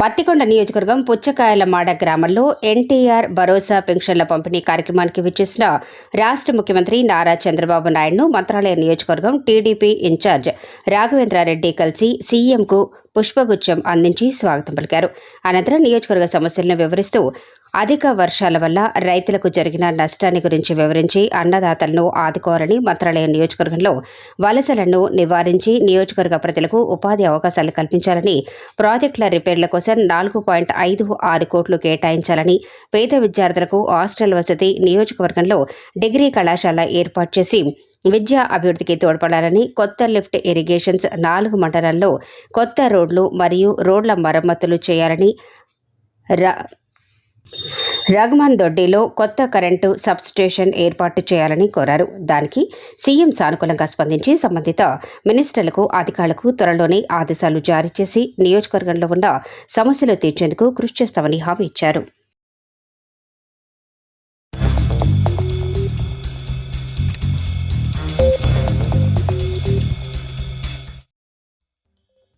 పత్తికొండ నియోజకవర్గం పుచ్చకాయల మాడ గ్రామంలో ఎన్టీఆర్ భరోసా పెన్షన్ల పంపిణీ కార్యక్రమానికి విచ్చేసిన రాష్ట్ర ముఖ్యమంత్రి నారా చంద్రబాబు నాయుడును మంత్రాలయ నియోజకవర్గం టీడీపీ ఇన్ఛార్జ్ రాఘవేంద్రారెడ్డి కలిసి సీఎంకు పుష్పగుచ్చం అందించి స్వాగతం పలికారు. అనంతరం నియోజకవర్గ సమస్యలను వివరిస్తూ అధిక వర్షాల వల్ల రైతులకు జరిగిన నష్టాన్ని గురించి వివరించి అన్నదాతలను ఆదుకోవాలని మంత్రాలయం నియోజకవర్గంలో వలసలను నివారించి నియోజకవర్గ ప్రజలకు ఉపాధి అవకాశాలు కల్పించాలని ప్రాజెక్టుల రిపేర్ల కోసం నాలుగు పాయింట్ ఐదు ఆరు కోట్లు కేటాయించాలని పేద విద్యార్థులకు హాస్టల్ వసతి నియోజకవర్గంలో డిగ్రీ కళాశాల ఏర్పాటు చేసి విద్యా అభివృద్ధికి తోడ్పడాలని కొత్త లిఫ్ట్ ఇరిగేషన్స్ నాలుగు మండలాల్లో కొత్త రోడ్లు మరియు రోడ్ల మరమ్మతులు చేయాలని రఘుమాన్ దొడ్డిలో కొత్త కరెంటు సబ్స్టేషన్ ఏర్పాటు చేయాలని కోరారు. దానికి సీఎం సానుకూలంగా స్పందించి సంబంధిత మినిస్టర్లకు అధికారులకు త్వరలోనే ఆదేశాలు జారీ చేసి నియోజకవర్గంలో ఉన్న సమస్యలు తీర్చేందుకు కృషి చేస్తామని హామీ ఇచ్చారు.